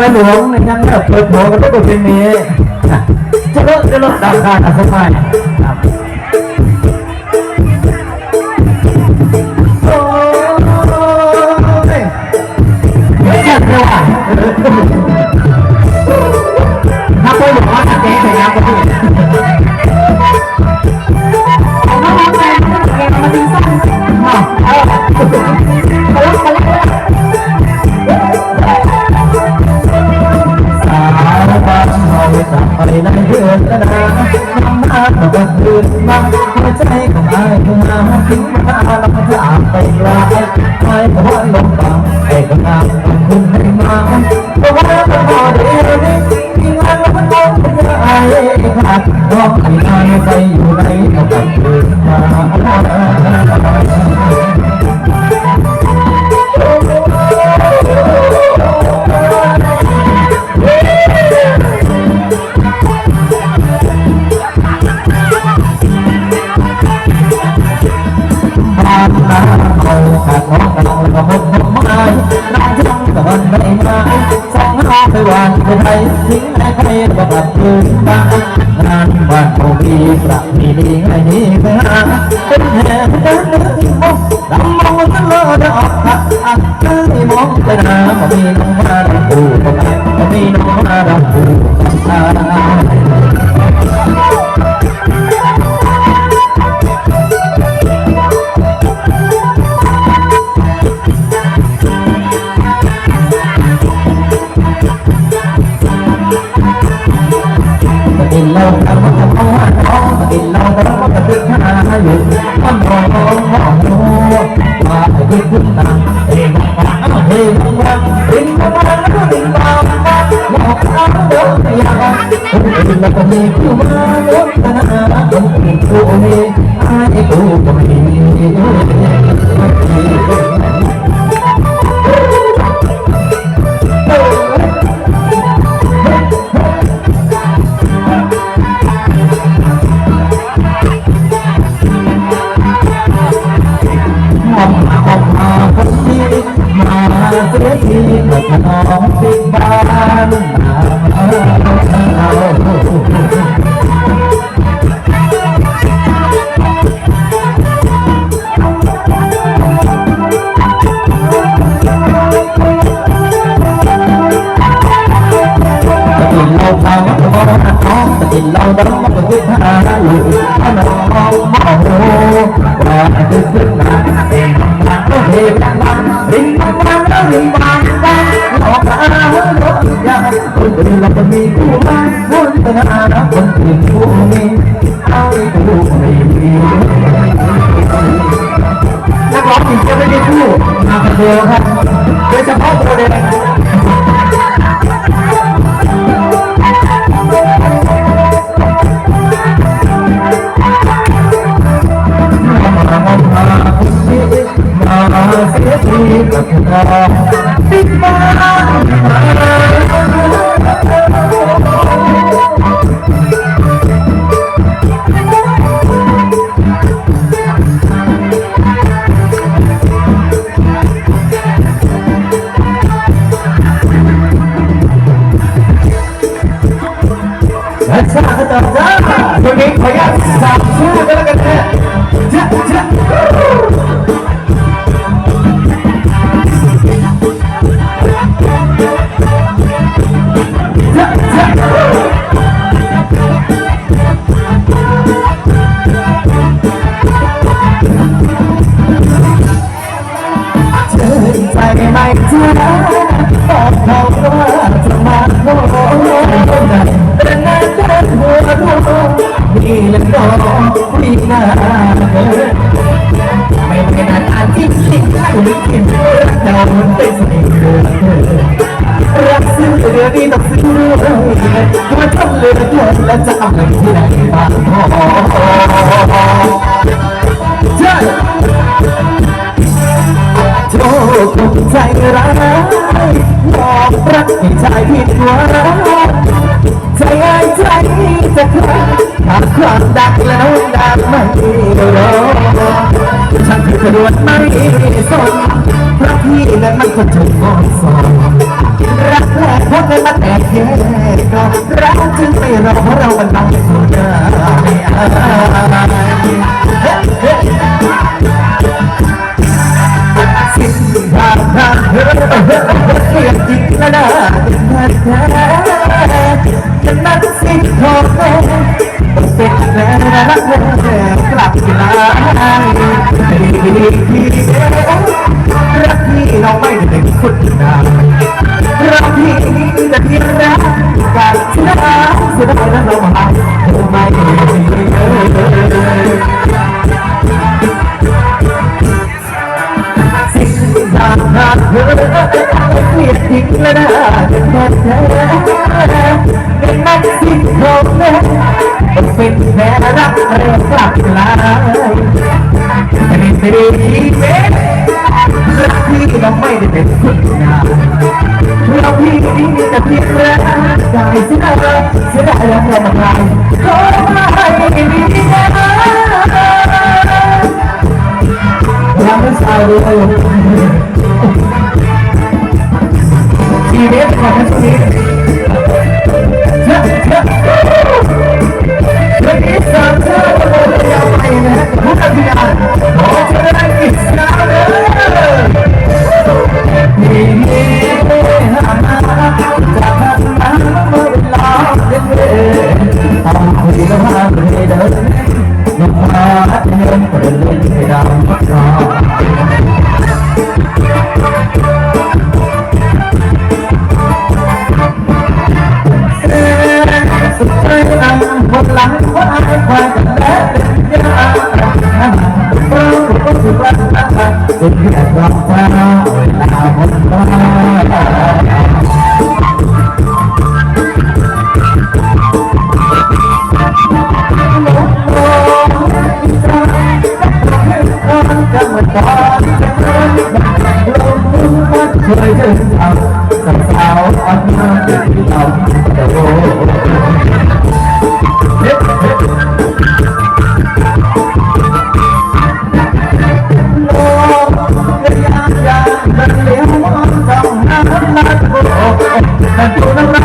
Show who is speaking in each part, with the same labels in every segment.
Speaker 1: มาไฟหลวงในยังเปิดโผกันทุกทีนี้จะลดจะลดราคาอัศมัยครับโอ้ยเจ็บเลยว่ะ ไปไกลไปขอลงตาไปก็งามกับคุณให้มเพราะว่าพอเดียวนี้ที่งานมันมองเป็นไอ้ขา ก็หมดหมายน้ำจังตะวันไม่มาสองห้าไปวานไปไทยทิ้งให้ใครก็กลับคืนบ้านงานบ้านเขามีประมีดีไงนี่ไปหาเป็นแห่เดินเดินมองลำมองกันเลยดออกผักอักเอ้ยมองไปหาก็มีน้องมาดำปูก็ไปก็มีน้องมาดำปู แต่ว่าจะเป็นหาอยู่มันมองมองมองดูว่าจะเป็นคุณตาเองว่าเองว่าเองว่าแล้วก็เองว่าบอกเอาเดินอย่างคนอื่นแล้วก็มีผู้มาลดตนาคนอื่นผู้มีไอ้กูก็ไม่มีม สียทีกับน้องติดบ้านเอาินเหล้าขาวมันก็มองท้องตะกินเหล้างหลูกถ้าน้องมองมองดูว่าจะขึ้นาเองมาก็เห็นมัน ริมบางบางแล้วริมบางบานหลอกตาหัวรถยาคนอื่นเราจะมีคู่มาคนตนาคนอื่นคู่มีเอาคู่ไม่มีนักร้องหญิงจะไม่ได้คู่มาคนเดียวครับโดยเฉพาะตัวเด็ก กับเราติดมา พี่นาไม่เป็นอาการที่คิดให้ลึกขึ้นเราเป็นสิ่งเดือดรักซื้อเดือนี้ต้องซื้อว่าทำเลยเกินแล้วจะเอาเงินที่ไหนมาพอเจ้าโชคดีใจร้ายบอกรักให้ใจผิดหวังใจใจจะขาด หากความดักแล้วดักไม่รอฉันคือกระโดดไม่สนเพราะพี่นั้นมันคนจงมองสองรักแรกพบกันมาแต่แค่ก็รักจึงไม่รอเพราะเรามันต้องสุดาไม่อายสิ่งทางทางเธอเรียกจริงแล้วนะเป็นแท้ จะนักสิ่งของแท้เป็นแท้รักแท้กลับมาดีดีที่รักที่เราไม่ได้เป็นคนนานเราพี่จะเพียงรักกันชนะสุดท้ายนั้นเราหายไม่สิ่งทางทางเธอเกลียดทิ้งและน่าจะแท้แท้เป็นนัก สิ่งของแท้เป็นแพ้รักเริ่มกลับลายเป็นเรื่องชีวิตรักที่เราไม่ได้เป็นคนาเราพี่นี้แต่เพียงแค่ใจเสียดายเสียดายแล้วเรามาไกลขอให้ดีนะเราไม่สายเลยชีวิตของชีวิต เสุดที่รองเท้าเวลาหมดบ้า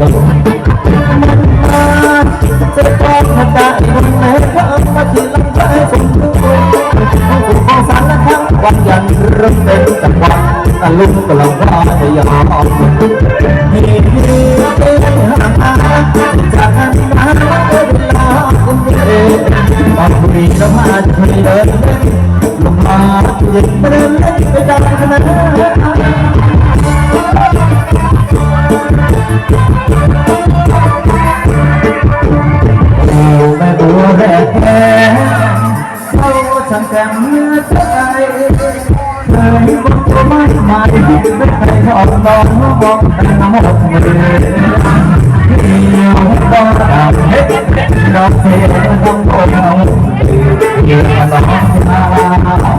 Speaker 1: ลกลมมันมาจะต้อมาได้คนไหนก็มาที่ลำไส้สมบูรณ์ต้องถูกของสารละครั้งวันยังเริ่มเป็นจังหวะตะลุกกลองว่าจะยอมมีที่เป็นหางจากนั้นเวลาคุณเองต้องมีน้ำมาจะเคยเดินลงมาเย็นเดินเล่นไปดังขนาด แกมเมื่อใจเคยบอกตัวไม่ใหม่ไม่เคยทอดลองมองแต่หมดมือเที่ยวก็ดำเฮ็ดดอกเสียต้องโดนเยี่ยมน้องมา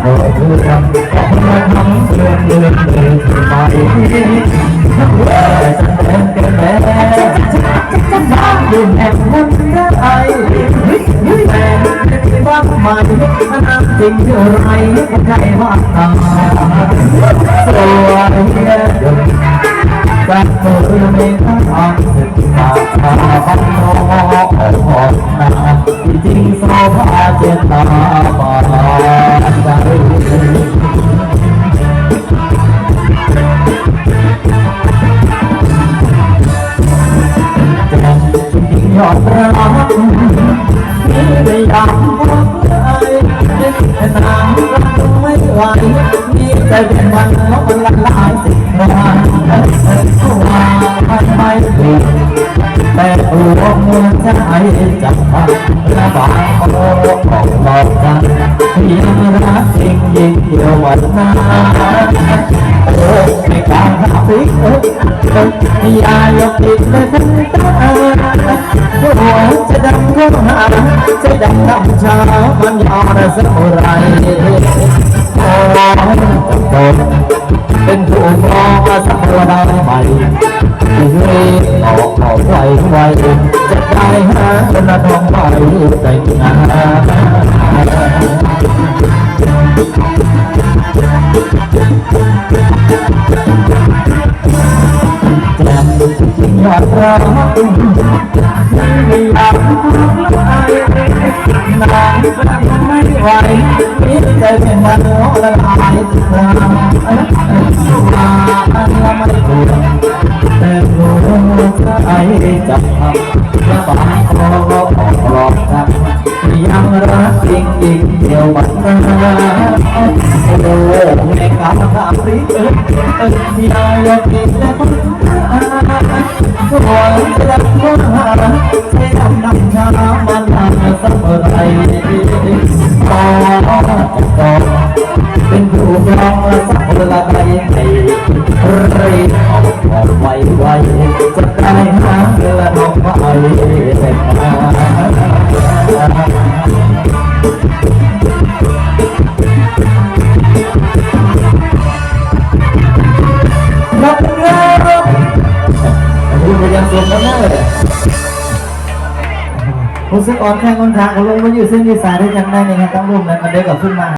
Speaker 1: โดยเรื่องก็มาทำเรื่องเรื่องเรื่องไปนักเวทจะเป็น กันแน่จะบ้าอยู่แห่งนั้นได้แต่ที่บ้านใหม่นั้นจริงที่ไรก็ใจว่าตาสวยจากมือไม่ทางศึกษาพันโนออกนาที่จริงโซภาเจตาบา ยอดรักที่ได้ยามพบใจแต่นางรักไม่ไหวมีใจเป็นวันล้วมันละลายสิบวันว่ามันไม่ถูกแต่ตัวมือใจจับพันและบางโอ้ของหลอกกันเพียงรักจริงยิ่งเดียววันนั้นโอ้ไม่กล้าหักพิกเอ้ยอยายกติดเลยทั้งตา หัวจะดำก็หาจะดำดำเช้ามันยอดสักไรโอ้จำตนเป็นผู้มองมาสักวันใหม่เฮ้ยออกออกไวไวจะได้หาคนทองไปแต่งงาน ไม่ไหวมิตรใจเป็นวันละลายสุดรามมาอันละไม่ถูกแต่รู้ใจจะทำและบางคอออกหลอกกัน ริงจริงเดียวมันนะโอ้ในการทำริเออเอออยากอยากกินและคนหัวจะดับก็หาใช้ดำดำช้ามันนานเสมอไรพอจะตอเป็นผู้ครองสักละใดให้รีบออกออกไวไวจะได้หาเรือน้องไปแต่งงาน รับครับคุณไปยังเสียงกันเลยรู้สึกอ่อนแข้งอ่อนขาของลงมาอยู่เส้นดีสายด้วยกันได้ในงานตั้งร่วมนั้นมาเด็กกับขึ้นมา